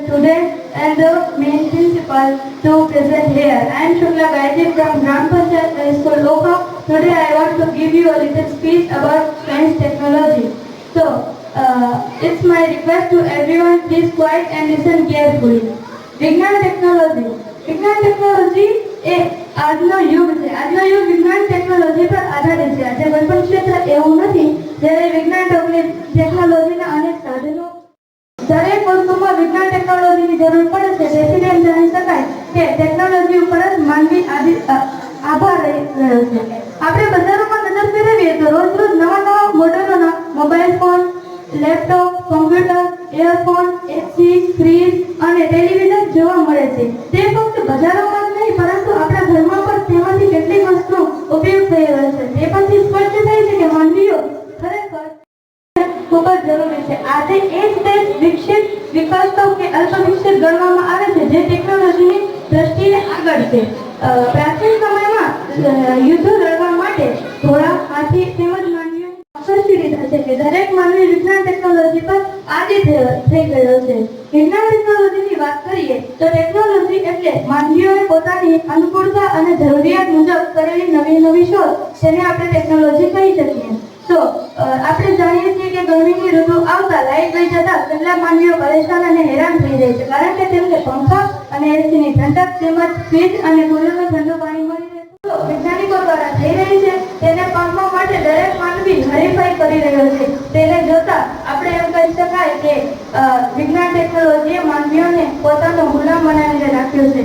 students and the main principal to present here. I am Shukla Gayatri from Gram Panchayat High School, Oka. Today I want to give you a little speech about science technology. So, uh, it's my request to everyone, please quiet and listen carefully. વિજ્ઞાન technology વિજ્ઞાન technology એ આજનો યુગ છે આજનો યુગ વિજ્ઞાન technology પર આધારિત છે આજે કોઈ પણ ક્ષેત્ર એવું નથી જ્યારે વિજ્ઞાન ટેકની- ટેકનોલોજીના અનેક સાધનો દરેક વસ્તુમાં વિજ્ઞાન ટેકનોલોજીની જરૂર પડે છે, તેથી એમ જાણી શકાય કે ટેકનોલોજી ઉપર જ માનવી આભાર રહી, રહ્યો છે. આપણે બજારોમાં નજર ફેરવીએ તો રોજ રોજ નવા નવા મોડેલોના mobile phone, laptop, computer earphone AC fridge અને ટેલિવિઝન જોવા મળે છે. તે ફક્ત બજારોમાં જ નહીં, પરંતુ આપણા ઘરમાં પણ તેમાંથી કેટલીક વસ્તુ ઉપયોગ થઈ રહ્યો છે. તે પછી સ્પષ્ટ થાય છે કે માનવીઓ ખૂબ જ જરૂરી છે. આજે એ જ દેશ વિકસિત વિકસતો કે અલ્પ વિકસિત ગણવામાં આવે છે જે ટેકનોલોજીની દ્રષ્ટિએ આગળ છે. પ્રાચીન સમયમાં યુદ્ધ લડવા માટે ઘોડા, હાથી તેમજ માનવીઓ આકર્ષી લીધા છે કે દરેક માનવી વિજ્ઞાન ટેકનોલોજી પર થયો- થઈ ગયો છે. વિજ્ઞાન ટેકનોલોજીની વાત કરીએ તો ટેકનોલોજી એટલે માનવીઓએ પોતાની અનુકૂળતા અને જરૂરિયાત મુજબ કરેલી નવી નવી શોધ તેને આપણે ટેકનોલોજી કહી શકીએ. તો ઋતુ લાઈટ લઈ જતા કેટલાક માનવીઓ પરેશાન અને હેરાન થઈ જાય છે. કારણ કે તેમને પંખા અને એસીની ઠંડક તેમજ ફ્રીજ અને કુલરનું ઠંડુ પાણી મળી રહે વૈજ્ઞાનિકો દ્વારા થઈ રહી છે. તેને પામવા માટે દરેક માનવી હરીફાઈ કરી રહ્યો છે. તેને જોતા આપણે એમ કહી શકાય કે વિજ્ઞાન ટેકનોલોજીએ માનવીઓને પોતાનો ગુલામ બનાવીને રાખ્યો છે.